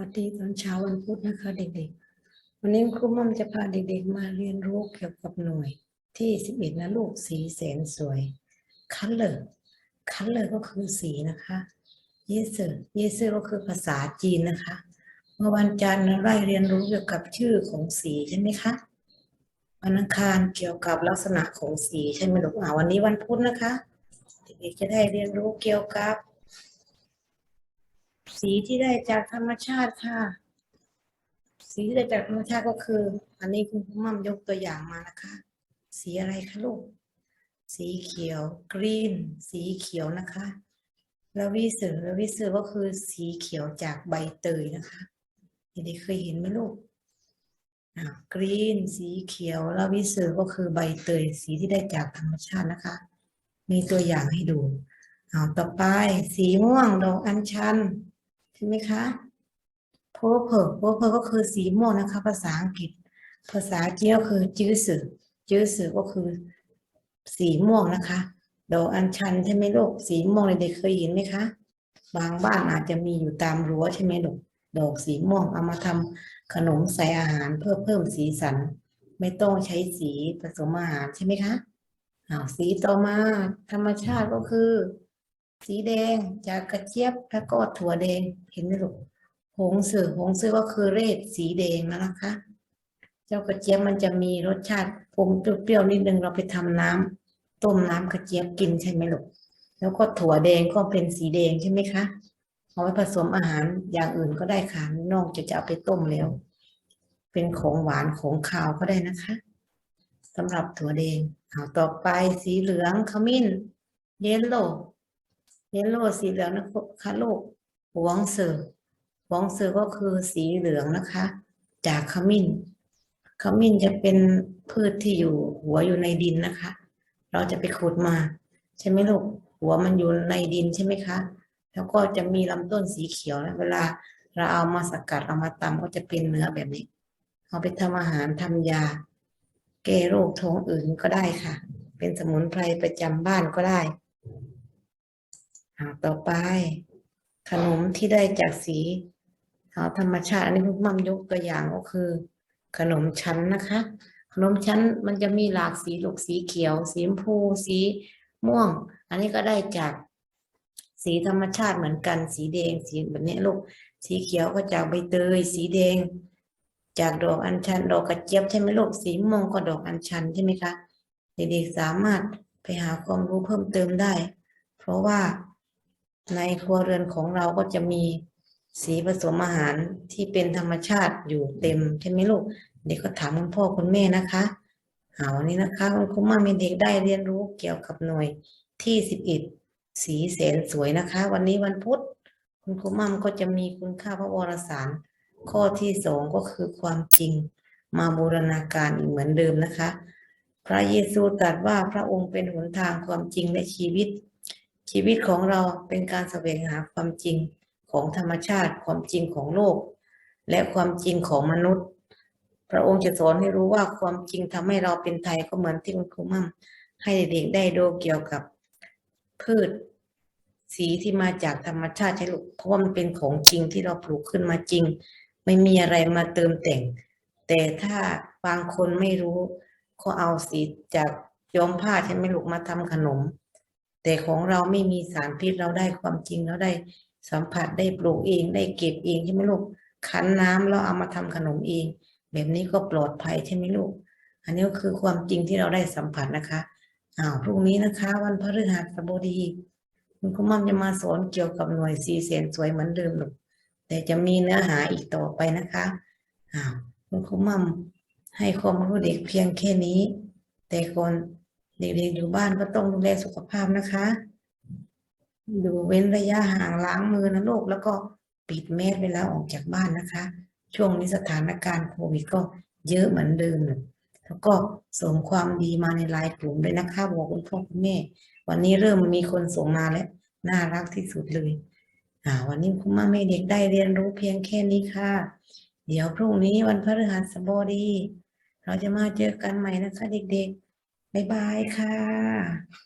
วัสดีตอนเช้าวันพุธนะคะเด็กๆ วันนี้ครูม่อมจะพาเด็กๆ มาเรียนรู้เกี่ยวกับหน่วยที่สิบเอ็ดนะลูกสีแสนสวย color color ก็คือสีนะคะ yes sir yes sir ก็คือภาษาจีนนะคะ เมื่อวันจันทร์เราได้เรียนรู้เกี่ยวกับชื่อของสีใช่ไหมคะ วันอังคารเกี่ยวกับลักษณะของสีใช่ไหมลูกอ่าวันนี้วันพุธนะคะ เด็กๆจะได้เรียนรู้เกี่ยวกับ สีที่ได้จากธรรมชาติค่ะ สีที่ได้จากธรรมชาติก็คือ อันนี้คุณพ่อมั่มยกตัวอย่างมานะคะ สีอะไรคะลูก สีเขียวกรีน สีเขียวนะคะแล้ววิสือแล้ววิสือก็คือสีเขียวจากใบเตยนะคะเด็กๆเคยเห็นไหมลูกกรีน สีเขียวแล้ววิสือก็คือใบเตย สีที่ได้จากธรรมชาตินะคะ มีตัวอย่างให้ดูเอาต่อไป สีม่วงดอกอัญชัน ใช่ไหมคะ purple purple ก็คือสีม่วงนะคะ ภาษาอังกฤษ ภาษาจีนก็คือจื้อสือจื้อสือก็คือสีม่วงนะคะดอกอัญชันใช่ไหมลูกสีม่วงเด็กๆเคยเห็นไหมคะ บางบ้านอาจจะมีอยู่ตามรั้วใช่ไหมลูกดอกสีม่วงเอามาทำขนมใส่อาหารเพื่อเพิ่มสีสัน ไม่ต้องใช้สีผสมอาหารใช่ไหมคะอ้าวสีต่อมาธรรมชาติก็คือ สีแดงจากกระเจี๊ยบแล้วก็ถั่วแดงเห็นไหมลูกหงสือหงสือก็คือเรศสีแดงแล้วนะคะ เจ้ากระเจี๊ยบมันจะมีรสชาติอมเปรี้ยวๆนิดนึงเราไปทำน้ำต้มน้ำกระเจี๊ยบกินใช่ไหมลูกแล้วก็ถั่วแดงก็เป็นสีแดงใช่ไหมคะเอาไว้ผสมอาหารอย่างอื่นก็ได้ค่ะนอกจากจะเอาไปต้มแล้ว เป็นของหวานของคาวก็ได้นะคะสำหรับถั่วแดงเอาต่อไปสีเหลืองขมิ้น เยลโล่เยล โลสีเหลืองนะคะลูกหวงเสือหวงเสือก็คือสีเหลืองนะคะ จากขมิ้น ขมิ้นจะเป็นพืชที่อยู่หัวอยู่ในดินนะคะ เราจะไปขุดมา ใช่ไหมลูกหัวมันอยู่ในดินใช่ไหมคะ แล้วก็จะมีลำต้นสีเขียวนะเวลาเราเอามาสกัดเอามาตำก็จะเป็นเนื้อแบบนี้ เอาไปทำอาหารทำยา แก้โรคท้องอื่นก็ได้ค่ะ เป็นสมุนไพรประจำบ้านก็ได้ ต่อไป ขนมที่ได้จากสีธรรมชาติ อันนี้คุณมัมยกตัวอย่างก็คือ ขนมชั้นนะคะ ขนมชั้นมันจะมีหลากสีลูกสีเขียว สีชมพูสีม่วง อันนี้ก็ได้จากสีธรรมชาติเหมือนกัน สีแดงสีแบบนี้ลูก สีเขียวก็จากใบเตย สีแดง จากดอกอัญชันดอกกระเจี๊ยบใช่ไหมลูกสีม่วงก็ดอกอัญชันใช่ไหมคะเด็กๆสามารถไปหาความรู้เพิ่มเติมได้ เพราะว่า ในครัวเรือนของเราก็จะมีสีผสมอาหารที่เป็นธรรมชาติอยู่เต็มใช่ไหมลูก เด็กก็ถามคุณพ่อคุณแม่นะคะหาวันนี้นะคะคุณครูมามีเด็กได้เรียนรู้เกี่ยวกับหน่วยที่สิบเอ็ดสีแสนสวยนะคะ วันนี้วันพุธคุณครูมั่มก็จะมีคุณค่าพระวรสาร ข้อที่สองก็คือความจริงมาบูรณาการอีกเหมือนเดิมนะคะ พระเยซูตรัสว่าพระองค์เป็นหนทางความจริงและชีวิต ชีวิตของเราเป็นการแสวงหาความจริงของธรรมชาติ ความจริงของโลก และความจริงของมนุษย์ พระองค์จะสอนให้รู้ว่าความจริงทำให้เราเป็นไทยก็เหมือนที่คุณครูมั่มให้เด็กๆได้ดูเกี่ยวกับพืช สีที่มาจากธรรมชาติใช่ลูกเพราะว่ามันเป็นของจริงที่เราปลูกขึ้นมาจริง ไม่มีอะไรมาเติมแต่ง แต่ถ้าบางคนไม่รู้ก็เอาสีจากย้อมผ้าใช่ไหมลูกมาทำขนม แต่ของเราไม่มีสารพิษเราได้ความจริงเราได้สัมผัสได้ปลูกเองได้เก็บเองใช่ไหมลูกคั้นน้ำแล้วเอามาทำขนมเอง แบบนี้ก็ปลอดภัยใช่ไหมลูก อันนี้ก็คือความจริงที่เราได้สัมผัสนะคะอ้าวพรุ่งนี้นะคะ วันพฤหัสบดีคุณครูมั่มจะมาสอนเกี่ยวกับหน่วยสีเสียนสวยเหมือนเดิมลูกแต่จะมีเนื้อหาอีกต่อไปนะคะอ้าวคุณครูมั่มให้ความรู้เด็กเพียงแค่นี้ แต่คน เด็กๆอยู่บ้านก็ต้องดูแลสุขภาพนะคะดูเว้นระยะห่างล้างมือนะลูกแล้วก็ปิดแมสเวลาออกจากบ้านนะคะ ช่วงนี้สถานการณ์โควิดก็เยอะเหมือนเดิมแล้วก็ส่งความดีมาในไลน์กลุ่มด้วยนะคะบอกคุณพ่อคุณแม่ วันนี้เริ่มมีคนส่งมาแล้วน่ารักที่สุดเลยอ่าวันนี้คุณแม่แม่เด็กได้เรียนรู้เพียงแค่นี้ค่ะ เดี๋ยวพรุ่งนี้วันพฤหัสบดี เราจะมาเจอกันใหม่นะคะเด็กๆ บ๊ายบายค่ะ